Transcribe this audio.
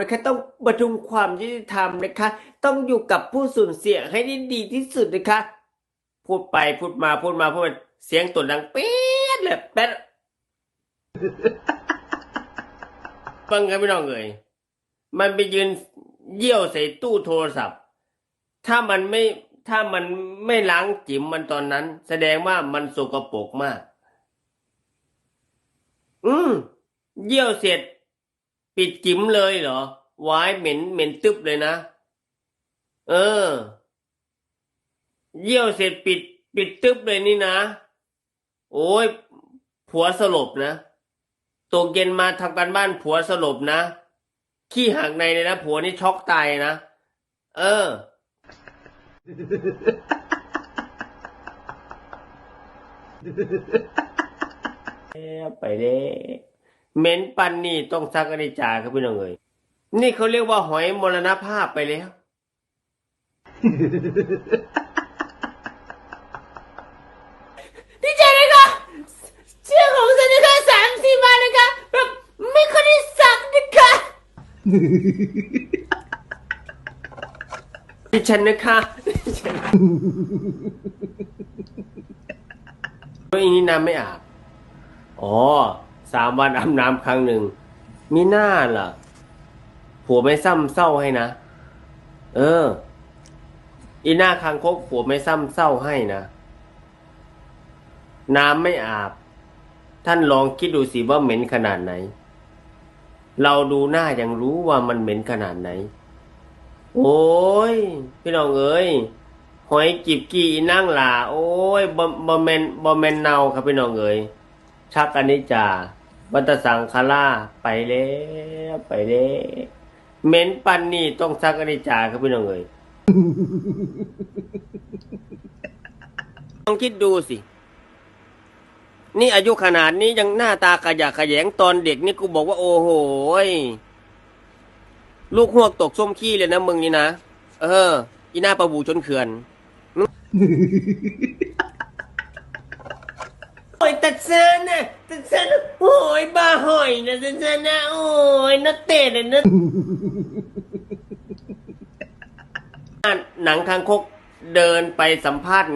นะคะต้องบรรทุมความยุติธรรมนะคะ ต้องอยู่กับผู้สูญเสียให้ได้ดีที่สุดนะคะ พูดไปพูดมาพูดมาพูดมาเสียงตุ่นดังเป๊ดเลยแป๊ดฟังกันไม่ต้องเอ่ยมันไปยืนเยี่ยวใส่ตู้โทรศัพท์ ถ้ามันไม่ถ้ามันไม่ล้างจิ๋มมันตอนนั้น แสดงว่ามันสกปรกมาก อืมเยี่ยวเสร็จ ปิดจิ๋มเลยเหรอวายเหม็นเหม็นตึบเลยนะ เออ เยี่ยวเสร็จปิด ปิดตึบเลยนี่นะ โอ้ยผัวสลบนะตกเย็นมาทำการบ้านผัวสลบนะขี้หักในเลยนะผัวนี่ช็อกตายนะ เออ ไปเด้ เหม็นปันนี่ต้องซักอนิจจาครับพี่น้องเอ๋ยนี่เขาเรียกว่าหอยมรณภาพไปแล้ว ดีใจนะคะเชื่อของฉันนะคะสามสี่บาทนะคะแบบไม่ค่อยได้สักนะคะดิฉันนะคะดิฉันเฮ้ยนี่น้ำไม่อาบอ๋อ สามวันอาบน้ำครั้งหนึ่งมีหน้าล่ะผัวไม่ซ้ำเศร้าให้นะ เออ อีหน้าคางคกผัวไม่ซ้ำเศร้าให้นะ น้ำไม่อาบ ท่านลองคิดดูสิว่าเหม็นขนาดไหน เราดูหน้ายังรู้ว่ามันเหม็นขนาดไหน โอ้ย พี่น้องเอ้ยหอยจิบกี่นั่งหลาโอ้ยบอบอแมนบอแมนเนาครับพี่น้องเอ้ย ชักอนิจจาวัตสังคาร่าไปแล้วไปแล้วเหม็นปันนี่ต้องชักอนิจจาครับพี่น้องเอ้ยลองคิดดูสิ นี่อายุขนาดนี้ยังหน้าตาขยะขยงตอนเด็กนี่กูบอกว่าโอ้โหลูกหวกตกส้มขี้เลยนะมึงนี่นะ เออ อีหน้าประบูชนเขื่อน โอ้ยตัดเซนนะตัดเซนโอ้ยบ้าหอยนะตัดเซนนะโอ้ยนักเตะเลยนะหนังคางคกเดินไปสัมภาษณ์